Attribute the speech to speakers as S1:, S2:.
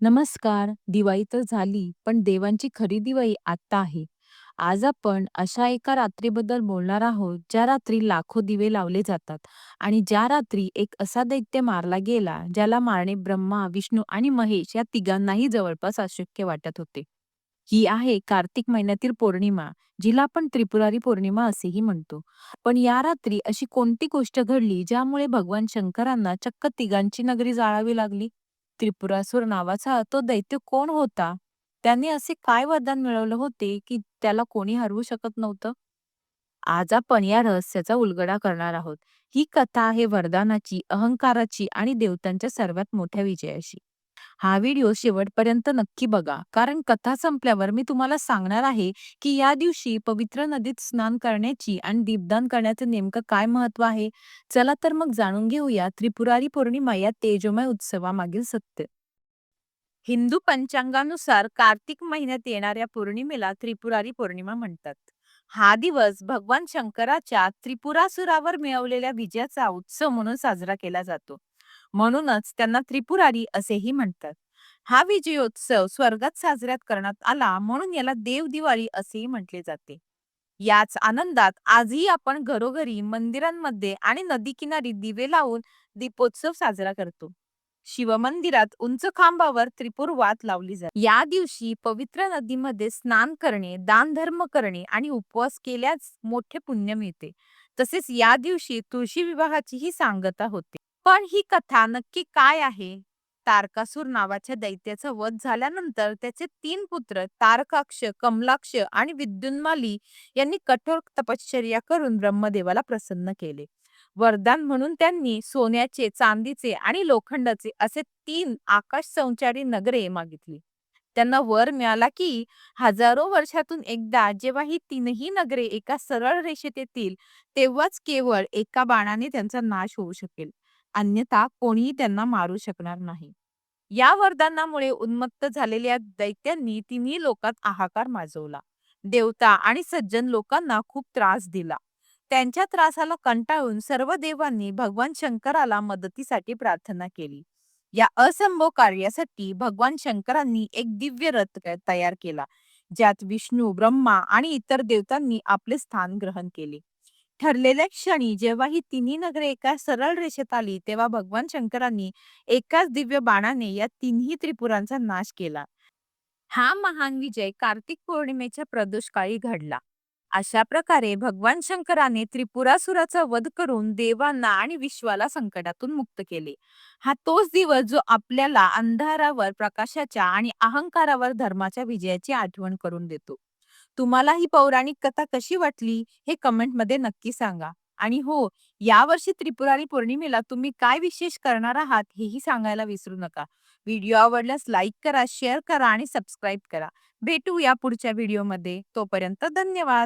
S1: नमस्कार. दिवाळी तर झाली, पण देवांची खरी दिवाळी आत्ता आहे. आज आपण अशा एका रात्रीबद्दल बोलणार आहोत, ज्या रात्री लाखो दिवे लावले जातात आणि ज्या रात्री एक असा दैत्य मारला गेला, ज्याला मारणे ब्रह्मा, विष्णू आणि महेश या तिघांनाही जवळपास अशक्य वाटत होते. ही आहे कार्तिक महिन्यातील पौर्णिमा, जिला आपण त्रिपुरारी पौर्णिमा असेही म्हणतो. पण या रात्री अशी कोणती गोष्ट घडली, ज्यामुळे भगवान शंकरांना चक्क तिघांची नगरी जाळावी लागली? त्रिपुरासूर नावाचा तो दैत्य कोण होता? त्याने असे काय वरदान मिळवले होते, की त्याला कोणी हरवू शकत नव्हतं? आज आपण या रहस्याचा उलगडा करणार आहोत. ही कथा आहे वरदानाची, अहंकाराची आणि देवतांच्या सर्वात मोठ्या विजयाची. हा व्हिडिओ शेवटपर्यंत नक्की बघा, कारण कथा संपल्यावर मी तुम्हाला सांगणार आहे, की या दिवशी पवित्र नदीत स्नान करण्याची आणि दीपदान करण्याचं नेमकं काय महत्त्व आहे. चला तर मग जाणून घेऊया त्रिपुरारी पौर्णिमा या तेजोमय उत्सवामागील सत्य. हिंदू पंचांगानुसार कार्तिक महिन्यात येणाऱ्या पौर्णिमेला त्रिपुरारी पौर्णिमा म्हणतात. हा दिवस भगवान शंकराच्या त्रिपुरासुरावर मिळवलेल्या विजयाचा उत्सव म्हणून साजरा केला जातो. म्हणूनच त्यांना त्रिपुरारी असेही म्हणतात. हा विजयोत्सव स्वर्गात साजऱ्यात करण्यात आला म्हणून याला देव दिवाळी असेही म्हटले जाते. याच आनंदात आजही आपण घरोघरी, मंदिरांमध्ये आणि नदीकिनारी दिवे लावून दीपोत्सव साजरा करतो. शिवमंदिरात उंच खांबावर त्रिपुरवात लावली जाते. या दिवशी पवित्र नदीमध्ये स्नान करणे, दानधर्म करणे आणि उपवास केल्यास मोठे पुण्य मिळते. तसेच या दिवशी तुळशी विवाहाचीही सांगता होते. पण ही कथा नक्की काय आहे? तारकासूर नावाच्या दैत्याचा वध झाल्यानंतर त्याचे तीन पुत्र तारकाक्ष, कमलाक्ष आणि विद्युन्माली यांनी कठोर तपश्चर्या करून ब्रह्मदेवाला प्रसन्न केले. वरदान म्हणून त्यांनी सोन्याचे, चांदीचे आणि लोखंडाचे असे तीन आकाश संचारी नगरे मागितली. त्यांना वर मिळाला की हजारो वर्षातून एकदा जेव्हा ही तीनही नगरे एका सरळ रेषेत येतील, तेव्हाच केवळ एका बाणाने त्यांचा नाश होऊ शकेल. अन्यथा कोणीही त्यांना मारू शकणार नाही. या वरदानामुळे उन्मत्त झालेल्या दैत्यांनी तिन्ही लोकात हाहाकार माजवला. देवता आणि सज्जन लोकांना खूप त्रास दिला. त्यांच्या त्रासाला कंटाळून सर्व देवांनी भगवान शंकराला मदतीसाठी प्रार्थना केली. या असंभव कार्यासाठी भगवान शंकरांनी एक दिव्य रथ तयार केला, ज्यात विष्णू, ब्रह्मा आणि इतर देवतांनी आपले स्थान ग्रहण केले. ठरलेल्या क्षणी जेव्हा ही तिन्ही नगरे एका सरळ रेषेत आली, तेव्हा भगवान शंकरांनी एकाच दिव्य बाणाने या तिन्ही त्रिपुरांचा नाश केला. हा महान विजय कार्तिक पौर्णिमेच्या प्रदोषकाळी घडला. अशा प्रकारे भगवान शंकराने त्रिपुरासुराचा वध करून देवांना आणि विश्वाला संकटातून मुक्त केले. हा तोच दिवस जो आपल्याला अंधारावर प्रकाशाच्या आणि अहंकारावर धर्माच्या विजयाची आठवण करून देतो. तुम्हाला ही पौराणिक कथा कशी वाटली हे कमेंटमध्ये नक्की सांगा. आणि हो, यावर्षी त्रिपुरारी पौर्णिमेला तुम्ही काय विशेष करणार आहात हेही सांगायला विसरू नका. व्हिडिओ आवडल्यास लाईक करा, शेअर करा आणि सबस्क्राईब करा. भेटूया पुढच्या व्हिडिओमध्ये. तोपर्यंत धन्यवाद.